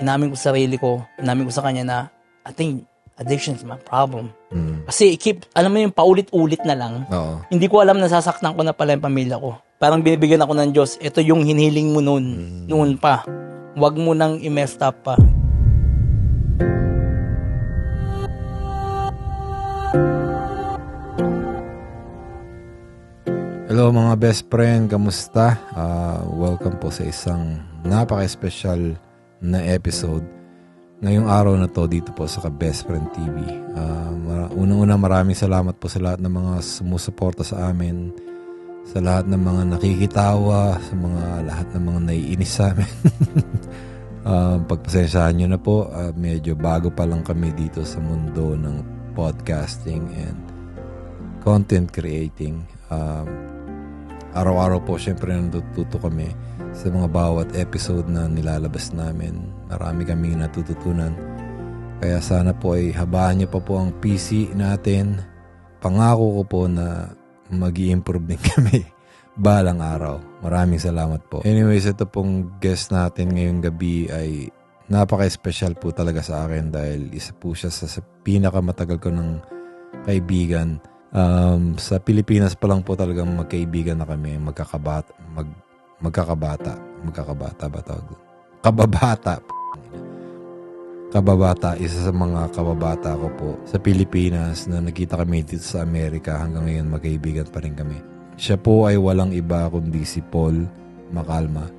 inamin ko sa sarili ko, inamin ko sa kanya na, I think addiction is my problem. Mm. Kasi keep, alam mo yung paulit-ulit na lang, Oo. hindi ko alam nasasaktan ko na pala yung pamilya ko. Parang binibigyan ako ng Diyos, ito yung hiniling mo noon, noon pa. Huwag mo nang i-mess up pa. Hello mga best friend, kamusta? Ah, welcome po sa isang napaka-special na episode. Ngayong araw na to dito po sa Ka-Best Friend TV. Ah, mara- unang-una maraming salamat po sa lahat ng mga sumusuporta sa amin. Sa lahat ng mga nakikitawa, sa mga lahat ng mga naiinis sa amin. Ah, pagpasensyahan nyo na po, ah, medyo bago pa lang kami dito sa mundo ng podcasting and content creating. Um, araw-araw po syempre natututo kami sa mga bawat episode na nilalabas namin. Marami kaming natututunan. Kaya sana po ay habaan niyo pa po ang PC natin. Pangako ko po na mag improve din kami balang araw. Maraming salamat po. Anyways, ito pong guest natin ngayong gabi ay napaka-special po talaga sa akin dahil isa po siya sa, sa pinakamatagal ko ng kaibigan. Um, sa Pilipinas pa lang po talagang magkaibigan na kami, magkakabata, mag, magkakabata, magkakabata ba tawag? Kababata. Kababata, isa sa mga kababata ko po sa Pilipinas na nakita kami dito sa Amerika hanggang ngayon magkaibigan pa rin kami. Siya po ay walang iba kundi si Paul Makalma.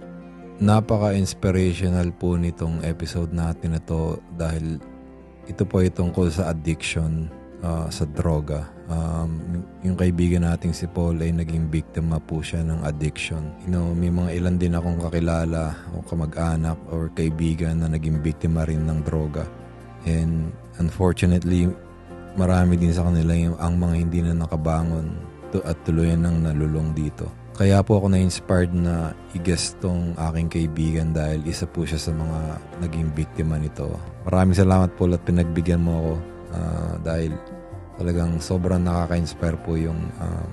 Napaka-inspirational po nitong episode natin na to dahil ito po ay tungkol sa addiction ah, sa droga. Um, yung kaibigan nating si Paul ay naging biktima po siya ng addiction. You know, may mga ilan din akong kakilala o kamag-anak or kaibigan na naging biktima rin ng droga. And unfortunately, marami din sa kanila yung, ang mga hindi na nakabangon to, at tuluyan ng nalulong dito. Kaya po ako na-inspired na i-guest tong aking kaibigan dahil isa po siya sa mga naging biktima nito. Maraming salamat po at pinagbigyan mo ako ah, dahil talagang sobrang nakaka-inspire po yung ah,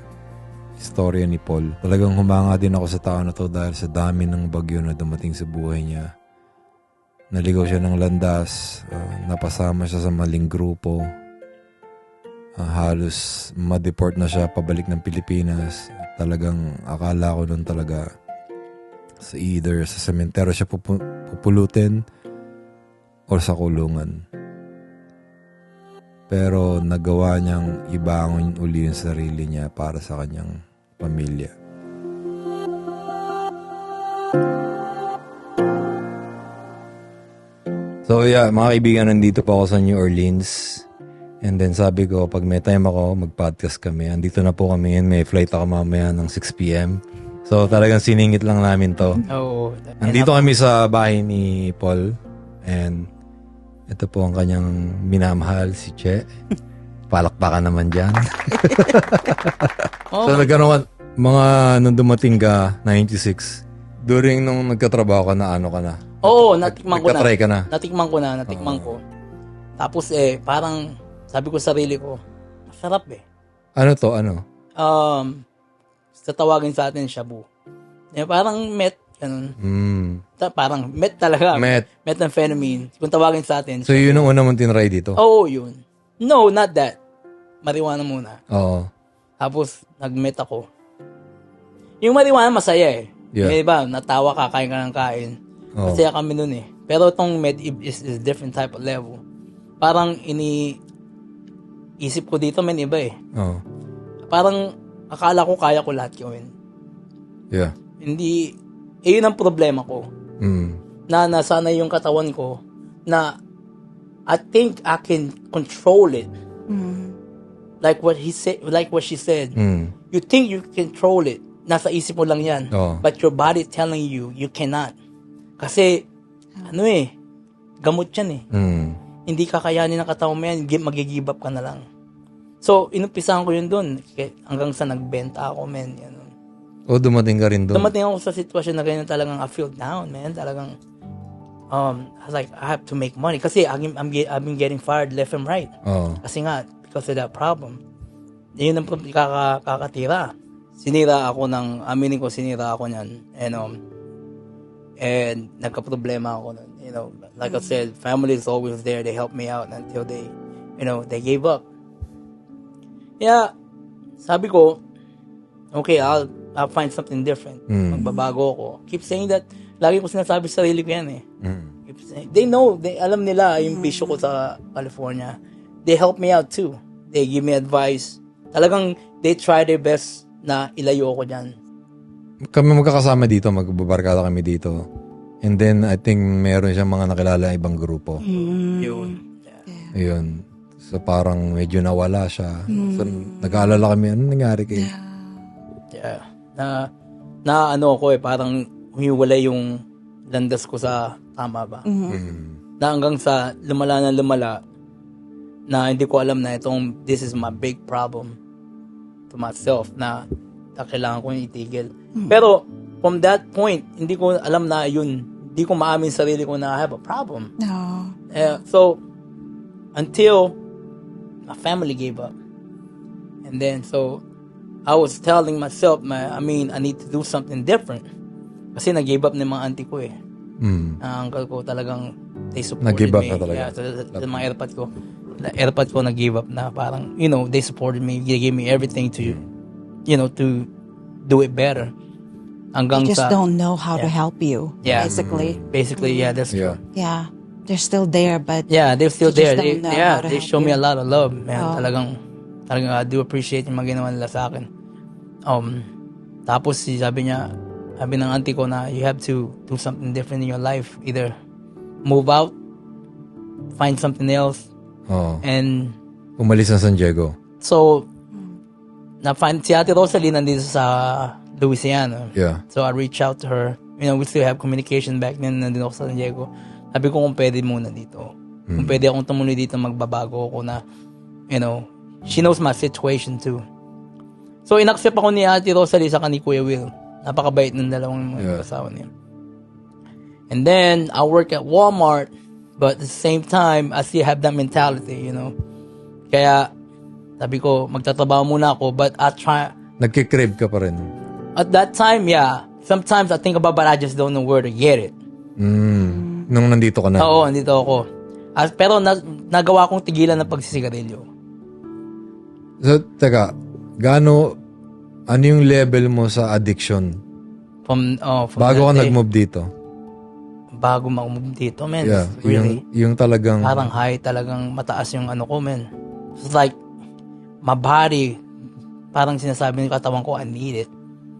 istorya ni Paul. Talagang humanga din ako sa tao na to dahil sa dami ng bagyo na dumating sa buhay niya. Naligaw siya ng landas, ah, napasama siya sa maling grupo, Ah, halos ma-deport na siya pabalik ng Pilipinas. Talagang akala ko nun talaga sa either sa sementeryo siya pupu- pupulutin or sa kulungan. Pero nagawa niyang ibangon uli yung sarili niya para sa kanyang pamilya. So yeah, mga kaibigan, nandito pa ako sa New Orleans. And then sabi ko, pag may time ako, mag-podcast kami. Andito na po kami yun. May flight ako mamaya ng 6pm. So talagang siningit lang namin to. Oo. Nandito kami sa bahay ni Paul. And ito po ang kanyang minamahal, si Che. Palakpakan naman dyan. Oh, so nagkaroon ka, mga nung dumating ka, 96, during nung nagkatrabaho ka na, ano ka na? Oo, natikman ko na. Ka na? Natikman ko na, natikman ko. Tapos eh, parang sabi ko sa sarili ko, masarap eh. Ano to, ano? Um, sa tawagin sa atin, shabu. Eh, parang met, ganun. Mm. Ta- parang met talaga. Met. Methamphetamine. Kung tawagin sa atin. So yun ang una mong tinry dito? Oo, yun. No, not that. Marijuana muna. Oo. Tapos, nag-met ako. Yung marijuana, masaya eh. Yeah. May iba, natawa ka, kain ka ng kain. Oo. Masaya kami nun eh. Pero itong med is, is different type of level. Parang ini isip ko dito men iba eh. Oo. Parang akala ko kaya ko lahat gawin. Yeah. Hindi, eh yun ang problema ko. Mm. Na nasanay yung katawan ko na I think I can control it. Like what he said, like what she said. Mm. You think you control it. Nasa isip mo lang yan. Oo. But your body telling you, you cannot. Kasi, ano eh, gamot yan eh. Mm. Hindi kakayanin ng katawan mo yan, gi- magigib up ka na lang. So, inumpisahan ko yun dun. Kaya Hanggang sa nagbenta ako, men. Yan. O dumating ka rin doon? Dumating ako sa sitwasyon na ganyan talagang I feel down, man. Talagang, um, I was like, I have to make money. Kasi I'm, I'm, I've been getting fired left and right. Oo. Kasi nga, because of that problem. Yun ang kaka, kakatira. Sinira ako ng, aminin ko, sinira ako niyan. And, um, And nagka-problema ako nun. You know, like I said, family is always there. They help me out until they, you know, they gave up. Yeah, sabi ko, okay, I'll, I'll find something different. Magbabago ako. Keep saying that. Lagi ko sinasabi sa sarili ko yan eh. Keep saying, they know, they, alam nila yung bisyo ko sa California. They help me out too. They give me advice. Talagang, they try their best na ilayo ako dyan. Kami magkakasama dito, magbabarkada kami dito. And then, I think meron siyang mga nakilala ibang grupo. Yun. Yeah. Ayun. So, parang medyo nawala siya. So, nag-aalala kami, ano nangyari kay... Yeah. Na, na ano ako eh, parang humiwalay yung landas ko sa tama ba. Mm. Na hanggang sa lumala na lumala, na hindi ko alam na itong, this is my big problem to myself, na, na kailangan ko yung itigil. Pero, from that point, hindi ko alam na yun, hindi ko maamin sa sarili ko na I have a problem. No. Eh, so, until my family gave up. And then, so, I was telling myself, man, I mean, I need to do something different. Kasi nag-give up ng mga auntie ko eh. Mm. Ang uncle ko talagang, they supported Nag-give up me. na talaga. Yeah, sa, sa, sa mga airpad ko. Na airpad ko nag-give up na parang, you know, they supported me. They gave me everything to, you know, to do it better. Hanggang They just sa, don't know how to help you. Yeah. Basically. basically, yeah, that's Yeah. true. Yeah. They're still there, but Yeah, they're still They there. They, yeah, they help show me a lot of love, man. Oo. Talagang, talagang I do appreciate yung mga ginawa nila sa akin. Um, tapos sabi niya, sabi ng auntie ko na you have to do something different in your life. Either move out, find something else, Oo. and Umalis na San Diego. so, na-find si Ate Rosalie nandito sa Louisiana. Yeah. So I reach out to her. You know, we still have communication back then. Nandun ako sa San Diego. Sabi ko kung pwede muna dito. Kung pwede akong tumuloy dito, magbabago ako na, you know, she knows my situation too. So, inaccept ako ni Ate Rosalie sa ni Kuya Will. Napakabait ng dalawang mga Yeah. kasawa niya. And then, I work at Walmart, but at the same time, I still have that mentality, you know. Kaya, sabi ko, magtatrabaho muna ako, but I try, Nagkikrib ka pa rin. at that time, yeah. Sometimes I think about, but I just don't know where to get it. Mm. Nung nandito ka na. Oo, andito ako. As, pero na, nagawa kong tigilan ng pagsisigarilyo. So, teka, gaano, ano yung level mo sa addiction? From, oh, from Bago ka day, nag-move dito? Bago mag-move dito, man. Yeah. really, Yung, yung talagang, parang high, talagang mataas yung ano ko, man. It's like, my body, parang sinasabi ng katawan ko, I need it.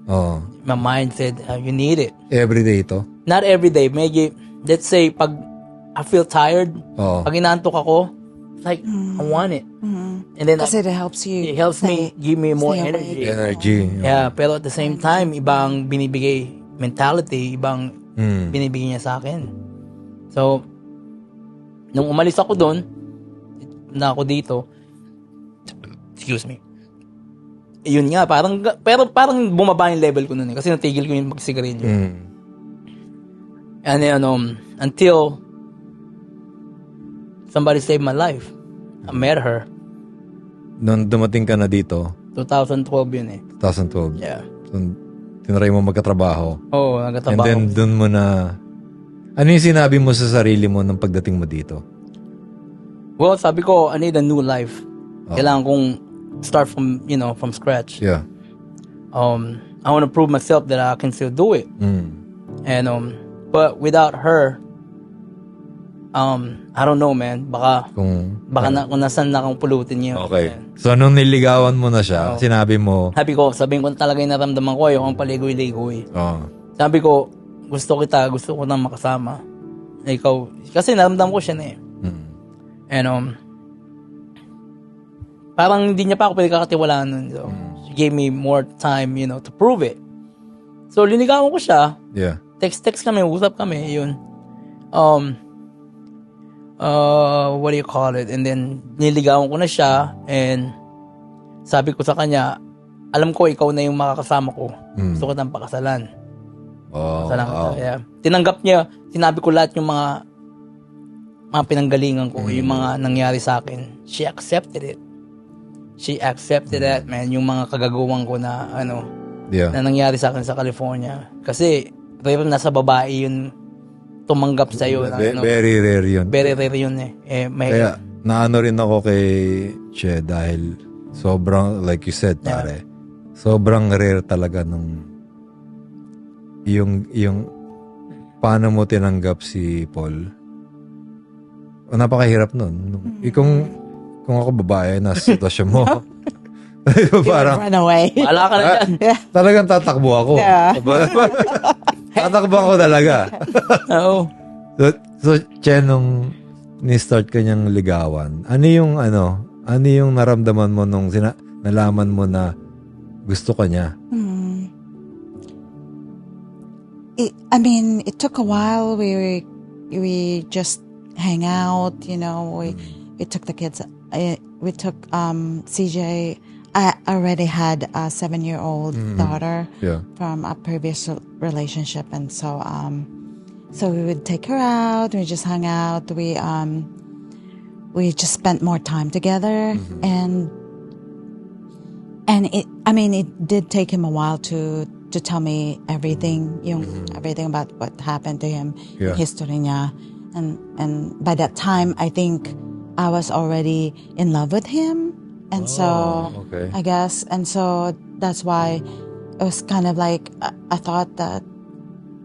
oh, My mind said, uh, you need it. everyday ito? Not every day, maybe, let's say, pag I feel tired, Oo. pag inaantok ako, like, I want it. And then, kasi it helps you. it helps me, give me more energy. Energy. Yeah, pero at the same time, ibang binibigay mentality, ibang Mm. binibigay niya sa akin. So, nung umalis ako doon, na ako dito, excuse me, yun nga, parang, pero parang bumaba yung level ko noon eh, kasi natigil ko yung magsigarilyo. Mm. And then, um, until somebody saved my life. I met her. Nung dumating ka na dito, 2012 yun eh. 2012, Yeah. so, tinry mo magkatrabaho. Oo, oh, And nagtatrabaho. then, dun mo na, ano yung sinabi mo sa sarili mo nung pagdating mo dito? Well, sabi ko, I need a new life. Kailangan kong start from, you know, from scratch. Yeah. Um, I want to prove myself that I can still do it. Mm. And, um, but without her, um, I don't know, man. Baka, Kung, baka na, kung nasan na akong pulutin niya. okay. So, nung niligawan mo na siya, sinabi mo, Sabi ko, sabihin ko talaga yung naramdaman ko, ayoko ang paligoy-ligoy. oh, Sabi ko, gusto kita, gusto ko nang makasama. Ikaw, kasi naramdam ko siya na eh. mm. And um, parang hindi niya pa ako pwede kakatiwalaan nun. So, she gave me more time, you know, to prove it. So, linigawan ko siya. yeah. Text-text kami, usap kami, yun. Um, uh, what do you call it? And then, niligawan ko na siya and sabi ko sa kanya, alam ko ikaw na yung makakasama ko. Mm. Gusto ko ng pakasalan. Oh, Salamat. wow. Yeah. Tinanggap niya, sinabi ko lahat yung mga mga pinanggalingan ko, yung Mm. mga nangyari sa akin. She accepted it. She accepted Mm. that, man. Yung mga kagagawan ko na, ano, Yeah. na nangyari sa akin sa California. Kasi, rare na sa babae yun tumanggap sa'yo. na, Ve- ano, very rare yun. very rare yun eh. eh may, Kaya, naano rin ako kay Che dahil sobrang, like you said, Yeah. pare, sobrang rare talaga nung yung, yung paano mo tinanggap si Paul. O, napakahirap nun. Nung, eh, kung, kung ako babae, nasa sitwasyon mo, parang, Run away. wala ka na dyan. talagang tatakbo ako. Yeah. tatakbo ako talaga. Oo. So, so Che, nung ni-start ka niyang ligawan, ano yung ano, ano yung naramdaman mo nung sina- nalaman mo na gusto ka niya? Hmm. It, I mean, it took a while. We we just hang out, you know. We we took the kids. I, we took um, CJ. I already had a seven-year-old daughter Yeah. from a previous relationship, and so um, so we would take her out. We just hung out. We um, we just spent more time together, and and it. I mean, it did take him a while to to tell me everything, yung everything about what happened to him, Yeah. history niya, and and by that time, I think I was already in love with him, and so oh, okay. I guess, and so that's why it was kind of like I, I thought that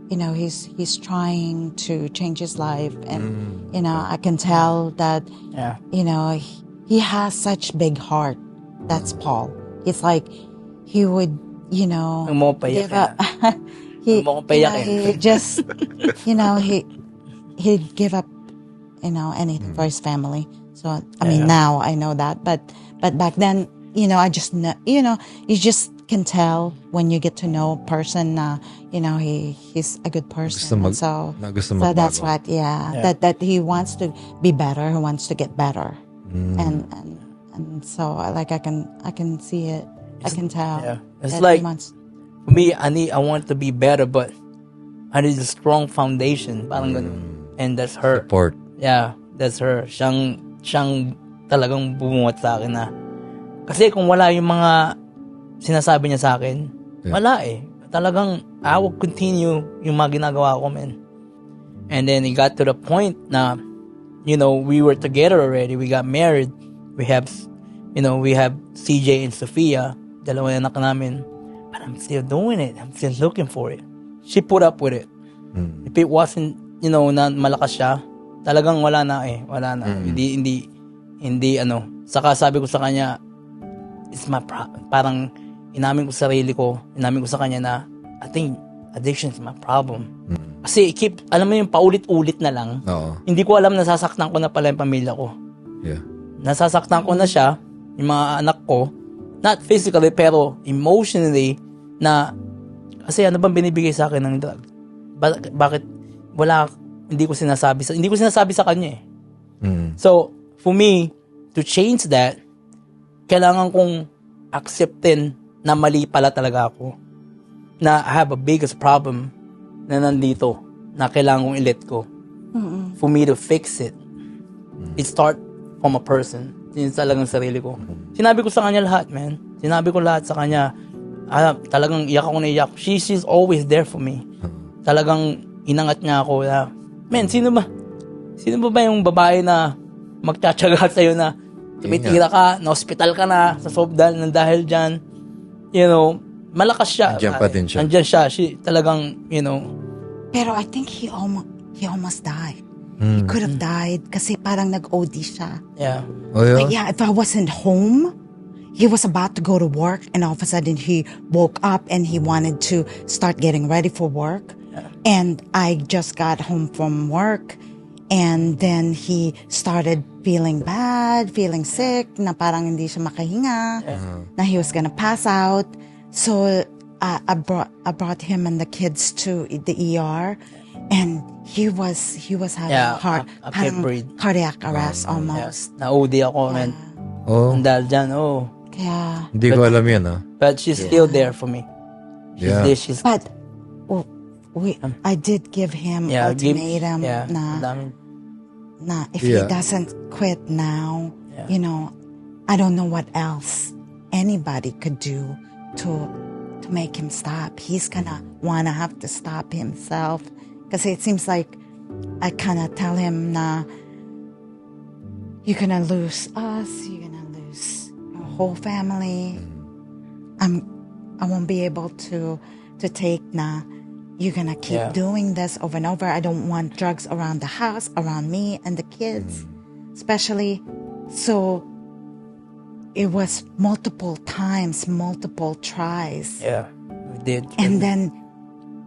you know he's he's trying to change his life, and mm, you know I can tell that Yeah. you know he, he has such big heart. That's mm. Paul. It's like he would you know Ang mo payak give up. he, Ang you know, he just you know he he'd give up you know anything mm. for his family. So I mean Yeah. now I know that, but but back then you know I just know you know you just can tell when you get to know a person na you know he he's a good person. Gusto mag- so so that's what yeah, Yeah. that that he wants to be better. He wants to get better, Mm. and and and so like I can I can see it. I can tell. yeah. It's like- wants, For me, I need, I want to be better, but I need a strong foundation. Parang ganun. And that's her. Support. Yeah, that's her. Siyang, siyang talagang bumuhat sa akin na. Kasi kung wala yung mga sinasabi niya sa akin, Yeah. wala eh. Talagang, I will continue yung mga ginagawa ko, man. And then it got to the point na, you know, we were together already. We got married. We have, you know, we have CJ and Sophia, dalawa yung anak namin. But I'm still doing it. I'm still looking for it. She put up with it. Mm. If it wasn't, you know, na malakas siya, talagang wala na eh. Wala na. Hindi, hindi, hindi, ano. Saka sabi ko sa kanya, it's my pro- parang inamin ko sa sarili ko, inamin ko sa kanya na, I think addiction is my problem. Kasi keep, alam mo yung paulit-ulit na lang, Oo. hindi ko alam nasasaktan ko na pala yung pamilya ko. Yeah. Nasasaktan ko na siya, yung mga anak ko, not physically, pero emotionally, na, kasi ano bang binibigay sa akin ng drug? Ba- bakit, wala, hindi ko sinasabi sa, hindi ko sinasabi sa kanya eh. Mm. So, for me, to change that, kailangan kong acceptin na mali pala talaga ako. Na I have a biggest problem na nandito na kailangan kong i-let go. For me to fix it. It start from a person. Yun talagang sarili ko. Sinabi ko sa kanya lahat, man. Sinabi ko lahat sa kanya. Ah, talagang iyak ako na iyak. She, she's always there for me. Talagang inangat niya ako na, man, sino ba? Sino ba ba yung babae na magtsatsaga sa'yo na tumitira ka, na hospital ka na sa sobdal ng dahil dyan? You know, malakas siya. Andyan pa din siya. Andyan siya. She, talagang, you know, Pero I think he almost he almost died. He hmm. could have died kasi parang nag-OD siya. yeah. Oh, yeah? But yeah, if I wasn't home, he was about to go to work and all of a sudden he woke up and he wanted to start getting ready for work. And I just got home from work and then he started feeling bad, feeling sick, na parang hindi siya makahinga, na he was gonna pass out. So uh, I brought I brought him and the kids to the ER and he was he was having Yeah, heart I- I parang cardiac arrest Yeah. almost. Na-OD ako, man. Oh, Ang dahil dyan, oh. Kaya hindi ko alam yan, ah. But she's still there for me. She's Yeah. there, she's, But oh, we, I did give him yeah, give, ultimatum yeah, na, dami- na if Yeah. he doesn't quit now, Yeah. you know, I don't know what else anybody could do to to make him stop. He's gonna wanna have to stop himself. Because it seems like I kinda tell him na you're gonna lose us, you're gonna lose your whole family. Mm-hmm. I'm I won't be able to to take na you're gonna keep Yeah. doing this over and over. I don't want drugs around the house, around me and the kids, mm. especially. So it was multiple times, multiple tries. Yeah, we did. And then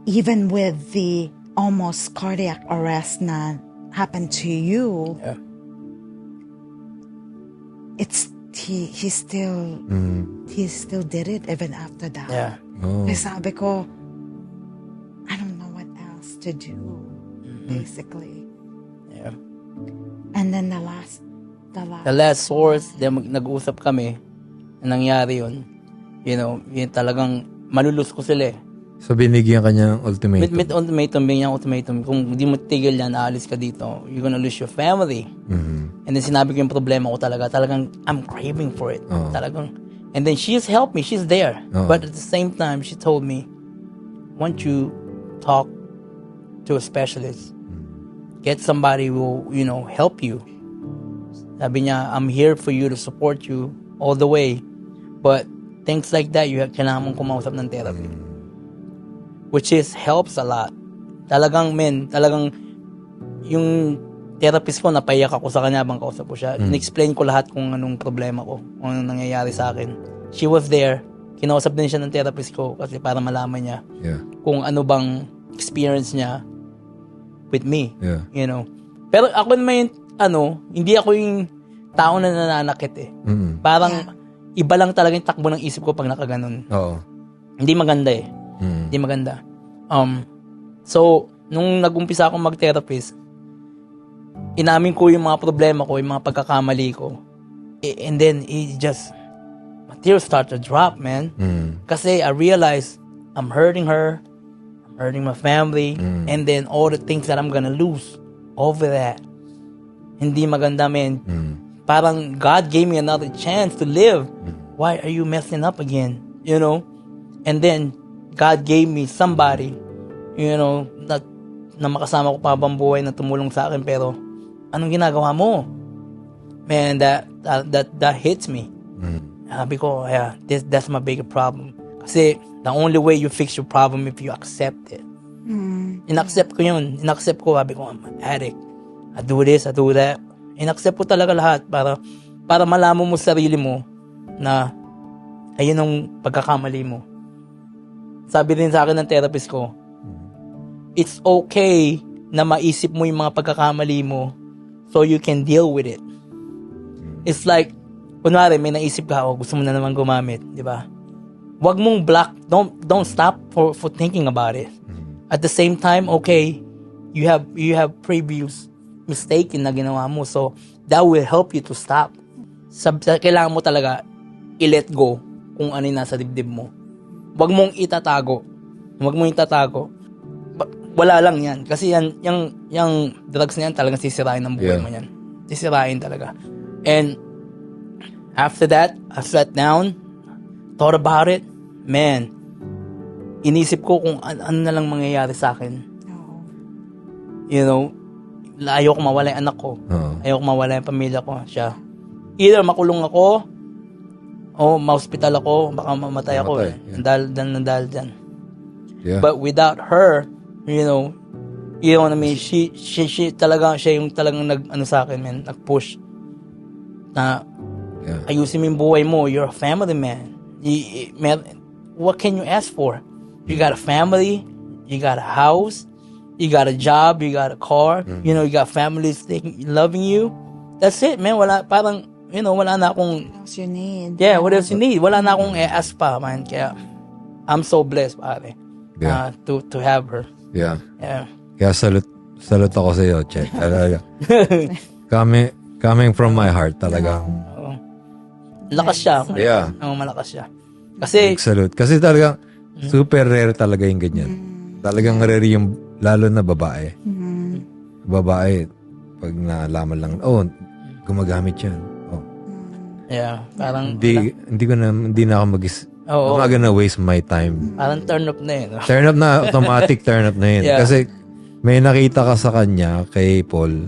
even with the almost cardiac arrest na happened to you, yeah. it's he he still mm. he still did it even after that. Yeah. Oh. Kaya sabi ko, to do, basically. Yeah. And then the last, the last, The last source, then nag-usap kami, na nangyari yun. You know, yun talagang malulus ko sila eh. So, binigyan ka niya ng ultimatum. With, with ultimatum, bigyan ultimatum, kung di mo tigil yan, aalis ka dito, you're gonna lose your family. Mhm. And then sinabi ko yung problema ko talaga, talagang I'm craving for it. Oo. Talagang, and then she's helped me, she's there. Oo. But at the same time, she told me, once you talk to a specialist, get somebody who you know, help you. Sabi niya, I'm here for you to support you all the way. But things like that, you have, kailangan mong kumausap ng therapy. Which is, helps a lot. Talagang, men, talagang, yung therapist ko, napaiyak ako sa kanya habang kausap ko siya. In-explain ko lahat kung anong problema ko, kung anong nangyayari sa akin. She was there. Kinausap din siya ng therapist ko kasi para malaman niya Yeah. kung ano bang experience niya with me. Yeah. You know. Pero ako naman yung, ano, hindi ako yung tao na nananakit eh. Mm. Parang, iba lang talaga yung takbo ng isip ko pag nakaganon. Oo. Hindi maganda eh. Mm. Hindi maganda. Um, so, nung nag-umpisa akong mag-therapist, inamin ko yung mga problema ko, yung mga pagkakamali ko. Eh, And then, it just, my tears start to drop, man. Mm. Kasi I realized I'm hurting her, hurting my family, and then all the things that I'm gonna lose over that. Hindi maganda, man. Mm. Parang God gave me another chance to live. Why are you messing up again? You know? And then, God gave me somebody, you know, na, na makasama ko pa habang buhay na tumulong sa akin, pero anong ginagawa mo? Man, that, that, that, that hits me. Mm. Sabi ko, yeah, this, that's my bigger problem. Kasi, the only way you fix your problem if you accept it. In-accept ko yun. In-accept ko, sabi ko, I'm an addict. I do this, I do that. In-accept ko talaga lahat para, para malaman mo sa sarili mo na ayun ang pagkakamali mo. Sabi din sa akin ng therapist ko, it's okay na maisip mo yung mga pagkakamali mo so you can deal with it. It's like, kunwari, may naisip ka, oh, gusto mo na naman gumamit, di ba? Wag mong block, don't, don't stop for, for thinking about it. At the same time, okay, you have, you have previous mistake na ginawa mo, so that will help you to stop. Sa, sa- kailangan mo talaga i-let go kung ano yung nasa dibdib mo. Wag mong itatago. Wag mong itatago. Ba- wala lang yan. Kasi yan, yung, yung drugs na yan talagang sisirain ng buhay Yeah. mo yan. Sisirain talaga. And after that, I sat down, thought about it, man, inisip ko kung an- ano na lang mangyayari sa akin. no. You know, ayoko mawala yung anak ko. Oo. Ayoko mawala yung pamilya ko. Siya. Either makulong ako, o ma-hospital ako, baka mamatay ako Mamatay, eh. yeah. Dahil, dahil, dahil dyan. Yeah. But without her, you know, you know what I mean, she, she, she talaga, siya yung talagang nag, ano sa akin, man, nag-push na yeah. ayusin mo yung buhay mo. You're a family man. You, man, what can you ask for? You got a family, you got a house, you got a job, you got a car, you know, you got families taking, loving you. That's it, man. Wala, parang, you know, wala na akong, What else you need? yeah, what else you need? Wala na akong i-ask pa, man. Kaya, I'm so blessed, pare. Yeah. uh, to, to have her. Yeah. Yeah. Kaya salute, salute ako sa iyo, Che. Talaga. coming, coming from my heart, talagang Lakas siya. Yeah. Oo, malakas siya. Kasi, salute. Kasi talagang super rare talaga yung ganyan. Talagang rare yung, lalo na babae. Babae, pag nalaman lang, oh, gumagamit yan. Oh. yeah, parang, Hindi, hindi ko na, hindi na ako mag Oo. I'm not gonna waste my time. Parang turn up na yun. no? Turn up na, automatic turn up na yun. Yeah. Kasi may nakita ka sa kanya, kay Paul,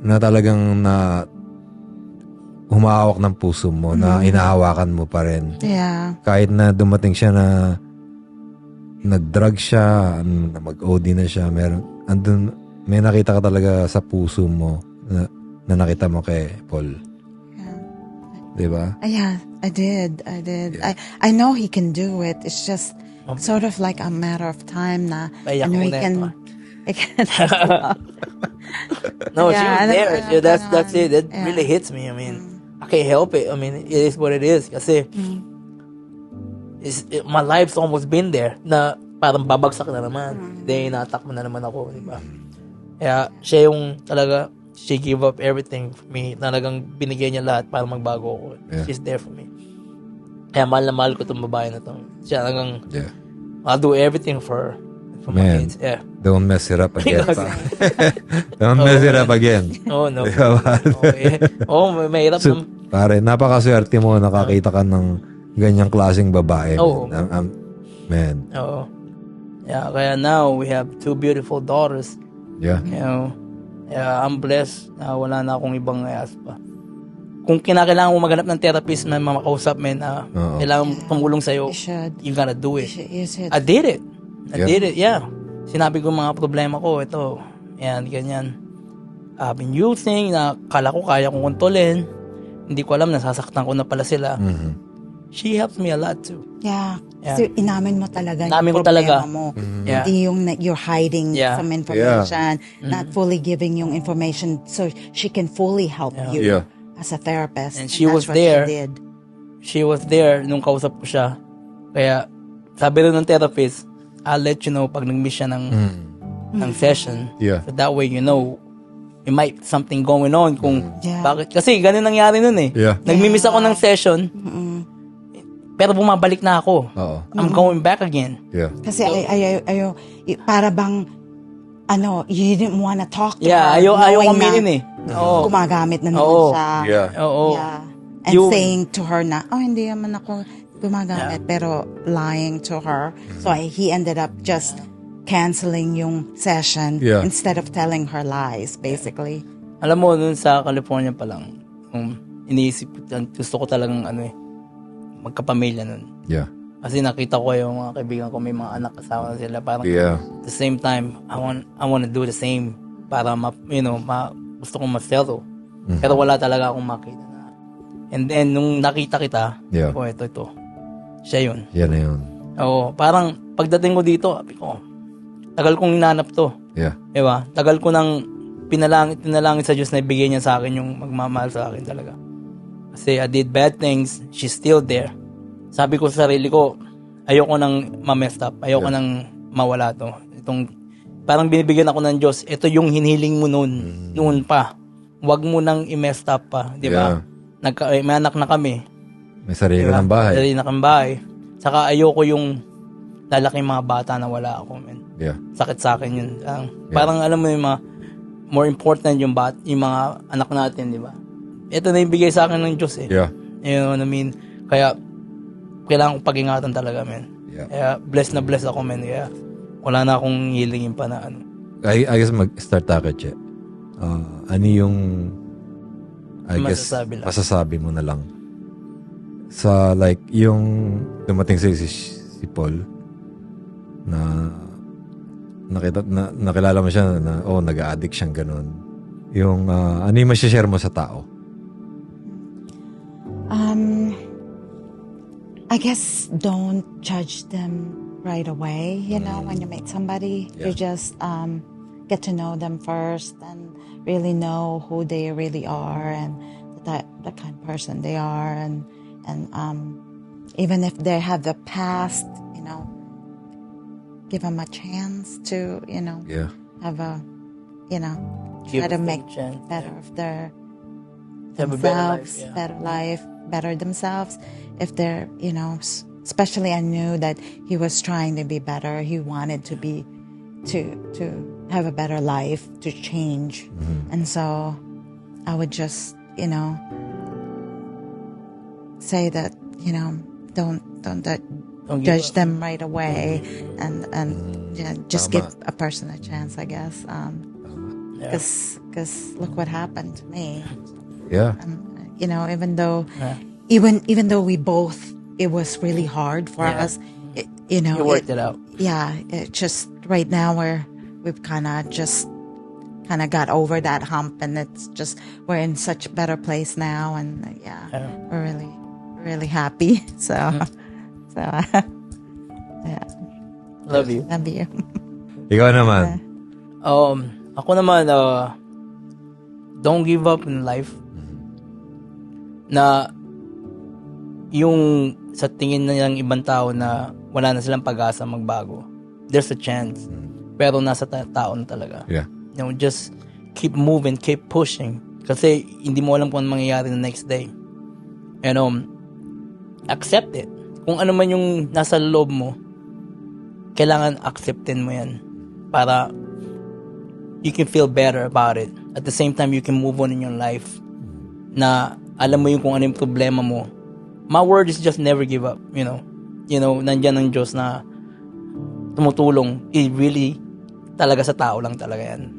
na talagang na humahawak ng puso mo, na Mm. inahawakan mo pa rin. Yeah. Kahit na dumating siya na nag-drug siya, na mag-OD na siya, meron, andun, may nakita ka talaga sa puso mo na, na nakita mo kay Paul. Yeah. Di ba? Uh, Yeah, I did. I did. I I know he can do it. It's just sort of like a matter of time na Paiyak I know he na can ito, ah. he can No, she Yeah, was alam there. Yeah, that's that's it. That Yeah. really hits me. I mean, I can't help it. I mean, it is what it is. Kasi it's, it- my life's almost been there na parang babagsak na naman. Then, inatak mo na naman ako, di ba? Kaya, siya yung talaga, she give up everything for me. Talagang binigay niya lahat para magbago ako. Yeah. She's there for me. Kaya mahal na mahal ko itong babae na to. Siya talagang, Yeah. I'll do everything for her. For my Man. kids. Yeah. Don't mess it up again. Don't mess it up again. Oh, no. Di ba, pare? okay. Oh, may mahirap So, naman. pare, napakaswerte mo nakakita ka ng ganyang klaseng babae. Oo. man. Um, um, man, Oo. Yeah, kaya now we have two beautiful daughters. yeah. You know, yeah, I'm blessed na wala na akong ibang ayas pa. Kung kinakailangan mo maghanap ng therapist na makausap men na Oo. kailangan tumulong sa'yo, You gotta do You it. should. You should. I did it. I Yeah. did it, yeah. Sinabi ko mga problema ko, ito, yan, ganyan. I've been using, na kala ko kaya kong kontrolin. Hindi ko alam, nasasaktan ko na pala sila. Mhm. She helps me a lot too. Yeah. Yeah. So, inamin mo talaga Inamin yung ko talaga. problema mo. Yeah. Hindi yung you're hiding Yeah. some information, Mm-hmm. not fully giving yung information so she can fully help you Yeah. as a therapist. And she that's was there. She did. she was there nung kausap ko siya. Kaya, sabi rin ng therapist, I'll let you know pag nag-miss siya ng, ng session. Yeah. So that way you know, it might something going on kung Yeah. bakit. Kasi ganun nangyari nun eh. Yeah. Nagmi-miss ako ng session, pero bumabalik na ako. Oo. I'm going back again. Yeah. Kasi ay, ay, ay, ayo, para bang, ano, you didn't wanna talk to Yeah, her. ayaw, ayaw knowing aminin eh. Oo. Gumagamit na naman Oo. siya. Yeah. Oo. Yeah. And You- saying to her na, oh, hindi naman ako gumagamit, pero lying to her. So I- he ended up just canceling yung session Yeah. instead of telling her lies, basically. Alam mo, nun sa California pa lang, kung iniisip ko, gusto ko talagang ano eh, magkapamilya nun. Yeah. Kasi nakita ko yung mga kaibigan ko, may mga anak kasama sila. Parang Yeah. at the same time, I want I want to do the same para ma, you know, ma, gusto kong ma-settle. Pero wala talaga akong makita na. And then, nung nakita kita, Yeah. oh, ito, ito. Siya yun. Yan na yun. Oo, parang pagdating ko dito, sabi ko, tagal kong hinanap to. Yeah. Di ba? Tagal ko nang pinalangit, pinalangit sa Diyos na ibigay niya sa akin yung magmamahal sa akin talaga. Kasi I did bad things, she's still there. Sabi ko sa sarili ko, ayoko nang ma-messed up, ayoko nang mawala to. Itong, parang binibigyan ako ng Diyos, ito yung hiniling mo noon, noon pa. Huwag mo nang i-messed up pa, di ba? Yeah. Nagka, eh, may anak na kami, May sarili Diba? ka ng bahay. Sarili na kang bahay. Saka ayoko yung lalaking mga bata na wala ako, man. Yeah. Sakit sa akin yun. Parang, parang alam mo yung mga more important yung bat, yung mga anak natin, di ba? Ito na yung bigay sa akin ng Diyos eh. Yeah. You know what I mean? Kaya, kailangan kong pag-ingatan talaga, man. Yeah. Kaya, blessed na blessed ako, man. Kaya, wala na akong hilingin pa na ano. I, I guess mag-start tayo, Che. Uh, ano yung I guess Masasabi lang. masasabi mo na lang sa like yung dumating sa si, si Paul na nakita na, nakilala mo siya na oh nag-addict siyang ganun. Yung uh, ano yung share mo sa tao? Um, I guess don't judge them right away. You know, when you meet somebody, you just um, get to know them first and really know who they really are and that the kind of person they are, and and um, even if they have the past, you know, give them a chance to you know yeah have a you know Give try to make chance, better of their Have a better life, themselves, yeah. better life, better themselves. If they're, you know, especially I knew that he was trying to be better. He wanted to be, to to have a better life, to change, and so I would just, you know, say that, you know, don't don't ju- Don't judge them right away, and and yeah, just Tama. give a person a chance, I guess. Um, Yeah. because because look what happened to me. Yeah. Um, you know, even though Yeah. even even though we both it was really hard for Yeah. us, it, you know, You worked it out. yeah, it just right now we're we've kind of just kind of got over that hump, and it's just we're in such a better place now, and uh, yeah, Yeah. we're really really happy. So so yeah, Love you. love you. Ikaw naman. Um, ako naman, uh, don't give up in life. Na yung sa tingin na ng ibang tao na wala na silang pag-asa magbago. There's a chance. Pero nasa ta- tao na talaga. Yeah. You know, just keep moving, keep pushing. Kasi hindi mo alam kung ano mangyayari the next day. And um, accept it. Kung ano man yung nasa loob mo, kailangan acceptin mo yan. Para you can feel better about it. At the same time, you can move on in your life. Na alam mo yung kung ano yung problema mo. My word is just never give up, you know. You know, nandyan ang Diyos na tumutulong. It really, talaga sa tao lang talaga yan.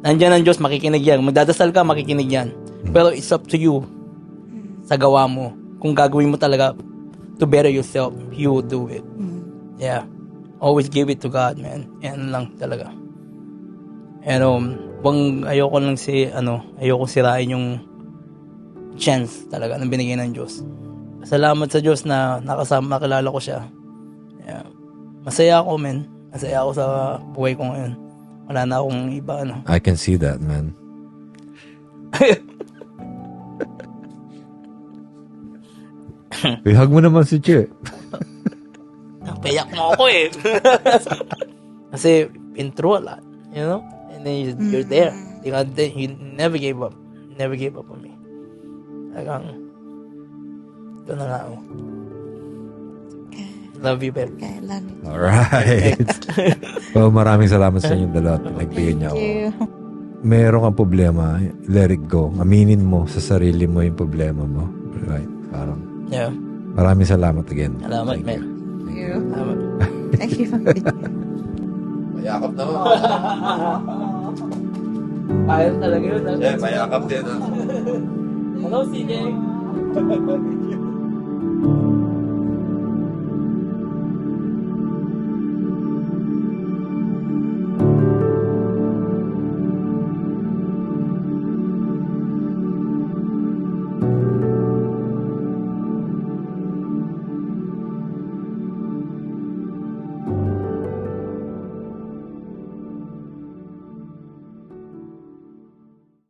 Nandyan ang Diyos, makikinig yan. Magdadasal ka, makikinig yan. Pero it's up to you sa gawa mo. Kung gagawin mo talaga to better yourself, you will do it. Yeah. Always give it to God, man. Yan lang talaga. And um, bang ayoko lang si, ano, ayoko sirain yung chance talaga na binigay ng Diyos. Salamat sa Diyos na nakasama, nakilala ko siya. Yeah. Masaya ako, man. Masaya ako sa buhay ko ngayon. Wala na akong iba, ano. I can see that, man. Ihag mo naman si Che. Payak mo ako eh. Kasi, been through a lot, you know? And then you, you're there. You, know, then you never gave up. Never gave up on me. Talagang, ito na nga ako. Love you, babe. Okay, love you. Alright. well, maraming salamat sa inyong dalawa. Nagbigyan niya ako. Thank you. Meron kang problema, let it go. Aminin mo sa sarili mo yung problema mo. Right. Parang, Yeah. maraming salamat again. Salamat, Thank man. you. Thank you. Salamat. Thank you. Mayakap naman. Kaya talaga yun. ah. Yeah, mayakap din. Hello, CJ.